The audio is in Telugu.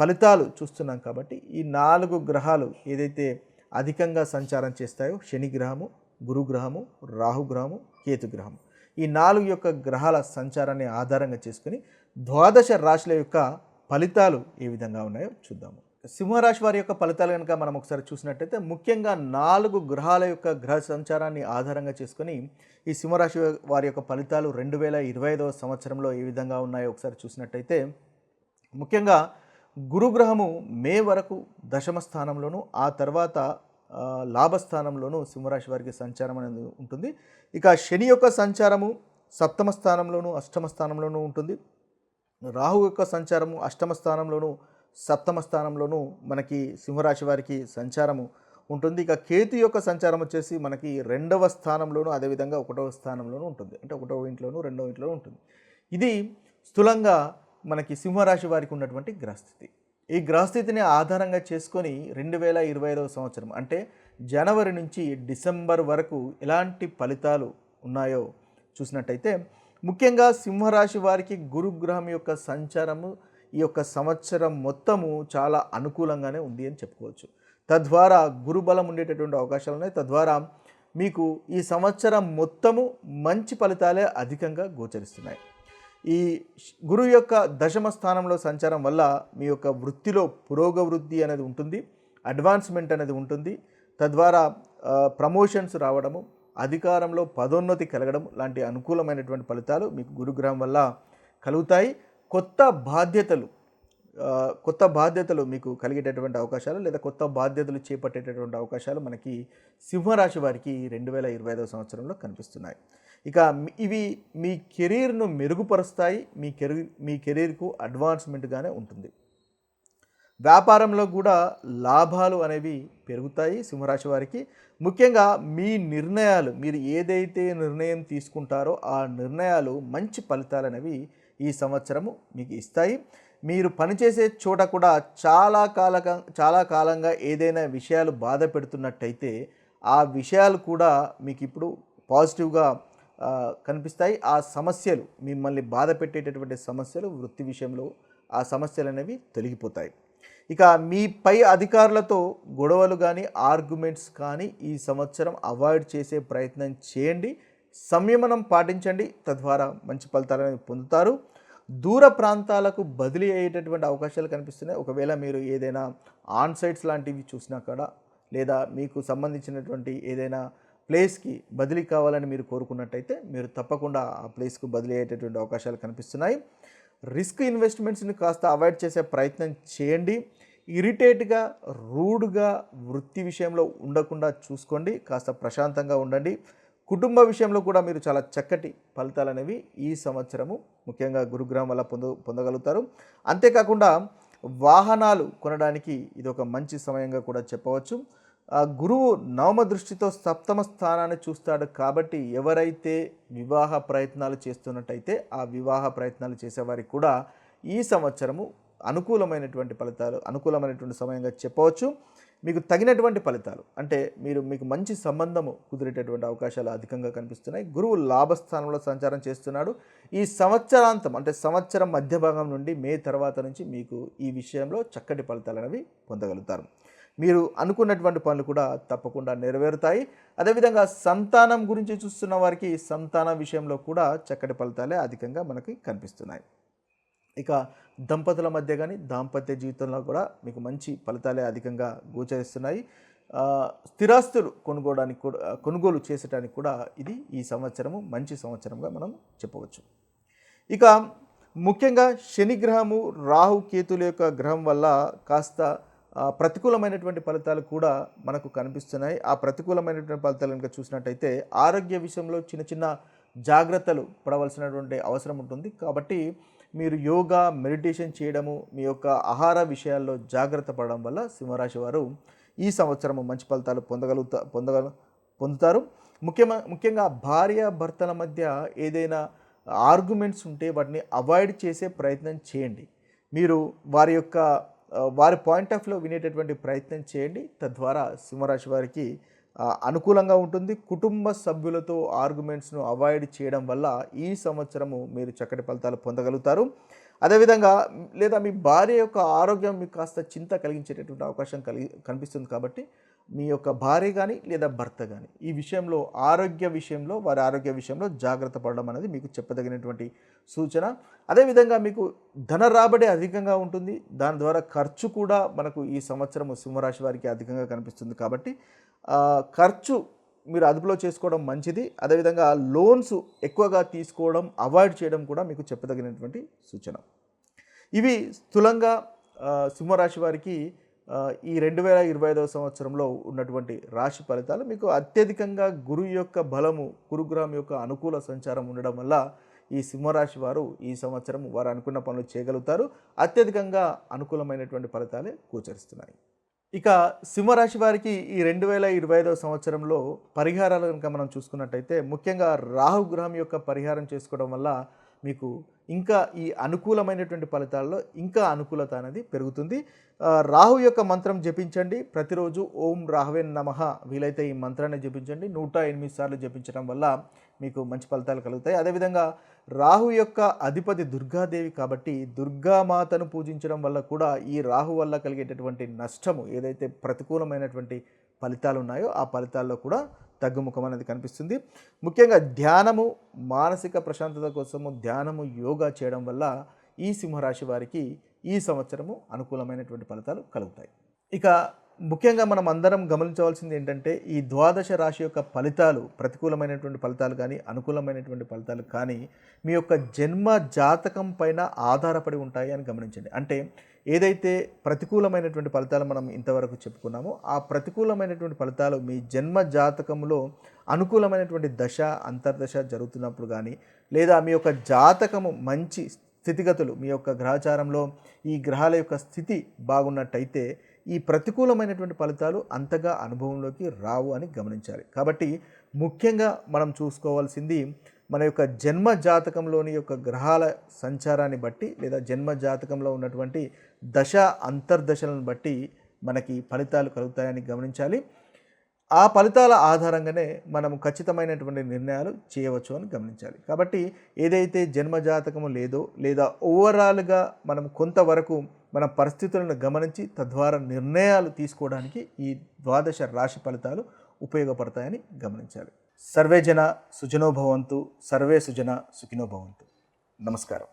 ఫలితాలు చూస్తున్నాం కాబట్టి ఈ నాలుగు గ్రహాలు ఏదైతే అధికంగా సంచారం చేస్తాయో శని గ్రహము గురుగ్రహము రాహుగ్రహము కేతుగ్రహము ఈ నాలుగు యొక్క గ్రహాల సంచారాన్ని ఆధారంగా చేసుకుని ద్వాదశ రాశుల యొక్క ఫలితాలు ఏ విధంగా ఉన్నాయో చూద్దాము. సింహరాశి వారి యొక్క ఫలితాలు కనుక మనం ఒకసారి చూసినట్టయితే ముఖ్యంగా నాలుగు గ్రహాల యొక్క గ్రహ సంచారాన్ని ఆధారంగా చేసుకొని ఈ సింహరాశి వారి యొక్క ఫలితాలు రెండు వేల ఇరవై ఐదవ సంవత్సరంలో ఏ విధంగా ఉన్నాయో ఒకసారి చూసినట్టయితే ముఖ్యంగా గురుగ్రహము మే వరకు దశమ స్థానంలోను ఆ తర్వాత ఆ, లాభస్థానంలోను సింహరాశి వారికి సంచారం అనేది ఉంటుంది. ఇక శని యొక్క సంచారము సప్తమ స్థానంలోను అష్టమ స్థానంలోనూ ఉంటుంది. రాహు యొక్క సంచారము అష్టమ స్థానంలోను సప్తమ స్థానంలోనూ మనకి సింహరాశి వారికి సంచారము ఉంటుంది. ఇక కేతు యొక్క సంచారం వచ్చేసి మనకి రెండవ స్థానంలోను అదేవిధంగా ఒకటవ స్థానంలోనూ ఉంటుంది. అంటే ఒకటవ ఇంట్లోనూ రెండవ ఇంట్లోనూ ఉంటుంది. ఇది స్థూలంగా మనకి సింహరాశి వారికి ఉన్నటువంటి గ్రహస్థితి. ఈ గ్రహస్థితిని ఆధారంగా చేసుకొని రెండు వేల ఇరవై ఐదవ సంవత్సరం అంటే జనవరి నుంచి డిసెంబర్ వరకు ఎలాంటి ఫలితాలు ఉన్నాయో చూసినట్టయితే ముఖ్యంగా సింహరాశి వారికి గురుగ్రహం యొక్క సంచారము ఈ యొక్క సంవత్సరం మొత్తము చాలా అనుకూలంగానే ఉంది అని చెప్పుకోవచ్చు. తద్వారా గురుబలం ఉండేటటువంటి అవకాశాలు ఉన్నాయి. తద్వారా మీకు ఈ సంవత్సరం మొత్తము మంచి ఫలితాలే అధికంగా గోచరిస్తున్నాయి. ఈ గురువు యొక్క దశమ స్థానంలో సంచారం వల్ల మీ యొక్క వృత్తిలో పురోగవృద్ధి అనేది ఉంటుంది అడ్వాన్స్మెంట్ అనేది ఉంటుంది. తద్వారా ప్రమోషన్స్ రావడము అధికారంలో పదోన్నతి కలగడం లాంటి అనుకూలమైనటువంటి ఫలితాలు మీకు గురుగ్రహం వల్ల కలుగుతాయి. కొత్త బాధ్యతలు కొత్త బాధ్యతలు మీకు కలిగేటటువంటి అవకాశాలు లేదా కొత్త బాధ్యతలు చేపట్టేటటువంటి అవకాశాలు మనకి సింహరాశి వారికి రెండు వేల ఇరవై ఐదవ సంవత్సరంలో కనిపిస్తున్నాయి. ఇక ఇవి మీ కెరీర్ను మెరుగుపరుస్తాయి మీ కెరీర్ మీ కెరీర్కు అడ్వాన్స్మెంట్గానే ఉంటుంది. వ్యాపారంలో కూడా లాభాలు అనేవి పెరుగుతాయి సింహరాశి వారికి. ముఖ్యంగా మీ నిర్ణయాలు మీరు ఏదైతే నిర్ణయం తీసుకుంటారో ఆ నిర్ణయాలు మంచి ఫలితాలు అనేవి ఈ సంవత్సరము మీకు ఇస్తాయి. మీరు పనిచేసే చోట కూడా చాలా కాలక చాలా కాలంగా ఏదైనా విషయాలు బాధ పెడుతున్నట్టయితే ఆ విషయాలు కూడా మీకు ఇప్పుడు పాజిటివ్గా కనిపిస్తాయి. ఆ సమస్యలు మిమ్మల్ని బాధ పెట్టేటటువంటి సమస్యలు వృత్తి విషయంలో ఆ సమస్యలు అనేవి తొలగిపోతాయి. ఇక మీ పై అధికారులతో గొడవలు కానీ ఆర్గ్యుమెంట్స్ కానీ ఈ సంవత్సరం అవాయిడ్ చేసే ప్రయత్నం చేయండి. సంయమనం పాటించండి. తద్వారా మంచి ఫలితాలను పొందుతారు. దూర ప్రాంతాలకు బదిలీ అయ్యేటటువంటి అవకాశాలు కనిపిస్తున్నాయి. ఒకవేళ మీరు ఏదైనా ఆన్సైట్స్ లాంటివి చూసినా కూడా లేదా మీకు సంబంధించినటువంటి ఏదైనా ప్లేస్కి బదిలీ కావాలని మీరు కోరుకున్నట్టయితే మీరు తప్పకుండా ఆ ప్లేస్కు బదిలీ అయ్యేటటువంటి అవకాశాలు కనిపిస్తున్నాయి. రిస్క్ ఇన్వెస్ట్మెంట్స్ని కాస్త అవాయిడ్ చేసే ప్రయత్నం చేయండి. ఇరిటేట్గా రూడ్గా వృత్తి విషయంలో ఉండకుండా చూసుకోండి. కాస్త ప్రశాంతంగా ఉండండి. కుటుంబ విషయంలో కూడా మీరు చాలా చక్కటి ఫలితాలు అనేవి ఈ సంవత్సరము ముఖ్యంగా గురుగ్రహం వల్ల పొంద పొందగలుగుతారు. అంతేకాకుండా వాహనాలు కొనడానికి ఇది ఒక మంచి సమయంగా కూడా చెప్పవచ్చు. ఆ గురువు నవమ దృష్టితో సప్తమ స్థానాన్ని చూస్తాడు కాబట్టి ఎవరైతే వివాహ ప్రయత్నాలు చేస్తున్నట్టయితే ఆ వివాహ ప్రయత్నాలు చేసేవారికి కూడా ఈ సంవత్సరము అనుకూలమైనటువంటి ఫలితాలు అనుకూలమైనటువంటి సమయంగా చెప్పవచ్చు. మీకు తగినటువంటి ఫలితాలు అంటే మీరు మీకు మంచి సంబంధము కుదిరేటటువంటి అవకాశాలు అధికంగా కనిపిస్తున్నాయి. గురువు లాభస్థానంలో సంచారం చేస్తున్నాడు. ఈ సంవత్సరాంతం అంటే సంవత్సరం మధ్య భాగం నుండి మే తర్వాత నుంచి మీకు ఈ విషయంలో చక్కటి ఫలితాలు అనేవి పొందగలుగుతారు. మీరు అనుకున్నటువంటి పనులు కూడా తప్పకుండా నెరవేరుతాయి. అదేవిధంగా సంతానం గురించి చూస్తున్న వారికి సంతానం విషయంలో కూడా చక్కటి ఫలితాలే అధికంగా మనకి కనిపిస్తున్నాయి. ఇక దంపతుల మధ్య కానీ దాంపత్య జీవితంలో కూడా మీకు మంచి ఫలితాలే అధికంగా గోచరిస్తున్నాయి. స్థిరాస్తులు కొనుగోడానికి కూడా కొనుగోలు చేసడానికి కూడా ఇది ఈ సంవత్సరము మంచి సంవత్సరంగా మనం చెప్పవచ్చు. ఇక ముఖ్యంగా శని గ్రహము రాహు కేతుల యొక్క గ్రహం వల్ల కాస్త ప్రతికూలమైనటువంటి ఫలితాలు కూడా మనకు కనిపిస్తున్నాయి. ఆ ప్రతికూలమైనటువంటి ఫలితాలు కనుక చూసినట్టయితే ఆరోగ్య విషయంలో చిన్న చిన్న జాగ్రత్తలు పడవలసినటువంటి అవసరం ఉంటుంది. కాబట్టి మీరు యోగా మెడిటేషన్ చేయడము మీ యొక్క ఆహార విషయాల్లో జాగ్రత్త పడడం వల్ల సింహరాశి వారు ఈ సంవత్సరం మంచి ఫలితాలు పొందగలుగుతా పొందగల పొందుతారు. ముఖ్యమ ముఖ్యంగా భార్య భర్తల మధ్య ఏదైనా ఆర్గ్యుమెంట్స్ ఉంటే వాటిని అవాయిడ్ చేసే ప్రయత్నం చేయండి. మీరు వారి యొక్క వారి పాయింట్ ఆఫ్ వ్యూ వినేటటువంటి ప్రయత్నం చేయండి. తద్వారా సింహరాశి వారికి అనుకూలంగా ఉంటుంది. కుటుంబ సభ్యులతో ఆర్గ్యుమెంట్స్ను అవాయిడ్ చేయడం వల్ల ఈ సంవత్సరము మీరు చక్కటి ఫలితాలు పొందగలుగుతారు. అదేవిధంగా లేదా మీ భార్య యొక్క ఆరోగ్యం మీకు కాస్త చింత కలిగించేటటువంటి అవకాశం కలిగి కనిపిస్తుంది కాబట్టి మీ యొక్క భార్య కానీ లేదా భర్త కానీ ఈ విషయంలో ఆరోగ్య విషయంలో వారి ఆరోగ్య విషయంలో జాగ్రత్త పడడం అనేది మీకు చెప్పదగినటువంటి సూచన. అదేవిధంగా మీకు ధన రాబడి అధికంగా ఉంటుంది. దాని ద్వారా ఖర్చు కూడా మనకు ఈ సంవత్సరం సింహరాశి వారికి అధికంగా కనిపిస్తుంది కాబట్టి ఖర్చు మీరు అదుపులో చేసుకోవడం మంచిది. అదేవిధంగా లోన్స్ ఎక్కువగా తీసుకోవడం అవాయిడ్ చేయడం కూడా మీకు చెప్పదగినటువంటి సూచన. ఇవి స్థూలంగా సింహరాశి వారికి ఈ రెండు వేల ఇరవై ఐదవ సంవత్సరంలో ఉన్నటువంటి రాశి ఫలితాలు మీకు అత్యధికంగా గురువు యొక్క బలము గురుగ్రహం యొక్క అనుకూల సంచారం ఉండడం వల్ల ఈ సింహరాశి వారు ఈ సంవత్సరం వారు అనుకున్న పనులు చేయగలుగుతారు. అత్యధికంగా అనుకూలమైనటువంటి ఫలితాలే గోచరిస్తున్నాయి. ఇక సింహరాశి వారికి ఈ రెండు వేల ఇరవై ఐదవ సంవత్సరంలో పరిహారాలు కనుక మనం చూసుకున్నట్టయితే ముఖ్యంగా రాహుగ్రహం యొక్క పరిహారం చేసుకోవడం వల్ల మీకు ఇంకా ఈ అనుకూలమైనటువంటి ఫలితాల్లో ఇంకా అనుకూలత అనేది పెరుగుతుంది. రాహు యొక్క మంత్రం జపించండి. ప్రతిరోజు ఓం రాహవే నమః. వీలైతే ఈ మంత్రాన్ని జపించండి. నూట ఎనిమిది సార్లు జపించడం వల్ల మీకు మంచి ఫలితాలు కలుగుతాయి. అదేవిధంగా రాహు యొక్క అధిపతి దుర్గాదేవి కాబట్టి దుర్గామాతను పూజించడం వల్ల కూడా ఈ రాహు వల్ల కలిగేటటువంటి నష్టము ఏదైతే ప్రతికూలమైనటువంటి ఫలితాలు ఉన్నాయో ఆ ఫలితాల్లో కూడా తగ్గుముఖం అనేది కనిపిస్తుంది. ముఖ్యంగా ధ్యానము మానసిక ప్రశాంతత కోసము ధ్యానము యోగా చేయడం వల్ల ఈ సింహరాశి వారికి ఈ సంవత్సరము అనుకూలమైనటువంటి ఫలితాలు కలుగుతాయి. ఇక ముఖ్యంగా మనం అందరం గమనించవలసింది ఏంటంటే ఈ ద్వాదశ రాశి యొక్క ఫలితాలు ప్రతికూలమైనటువంటి ఫలితాలు కానీ అనుకూలమైనటువంటి ఫలితాలు కానీ మీ యొక్క జన్మ జాతకం పైన ఆధారపడి ఉంటాయి అని గమనించండి. అంటే ఏదైతే ప్రతికూలమైనటువంటి ఫలితాలు మనం ఇంతవరకు చెప్పుకున్నామో ఆ ప్రతికూలమైనటువంటి ఫలితాలు మీ జన్మ జాతకంలో అనుకూలమైనటువంటి దశ అంతర్దశ జరుగుతున్నప్పుడు కానీ లేదా మీ యొక్క జాతకము మంచి స్థితిగతులు మీ యొక్క గ్రహచారంలో ఈ గ్రహాల యొక్క స్థితి బాగున్నట్టయితే ఈ ప్రతికూలమైనటువంటి ఫలితాలు అంతగా అనుభవంలోకి రావు అని గమనించాలి. కాబట్టి ముఖ్యంగా మనం చూసుకోవాల్సింది మన యొక్క జన్మ జాతకంలోని యొక్క గ్రహాల సంచారాన్ని బట్టి లేదా జన్మ జాతకంలో ఉన్నటువంటి దశ అంతర్దశలను బట్టి మనకి ఫలితాలు కలుగుతాయని గమనించాలి. ఆ ఫలితాల ఆధారంగానే మనం ఖచ్చితమైనటువంటి నిర్ణయాలు చేయవచ్చు అని గమనించాలి. కాబట్టి ఏదైతే జన్మ జాతకము లేదో లేదా ఓవరాల్గా మనం కొంతవరకు మన పరిస్థితులను గమనించి తద్వారా నిర్ణయాలు తీసుకోవడానికి ఈ ద్వాదశ రాశి ఫలితాలు ఉపయోగపడతాయని గమనించాలి. సర్వే జన సుజనో భవంతు సర్వే సుజన సుఖినో భవంతు. నమస్కారం.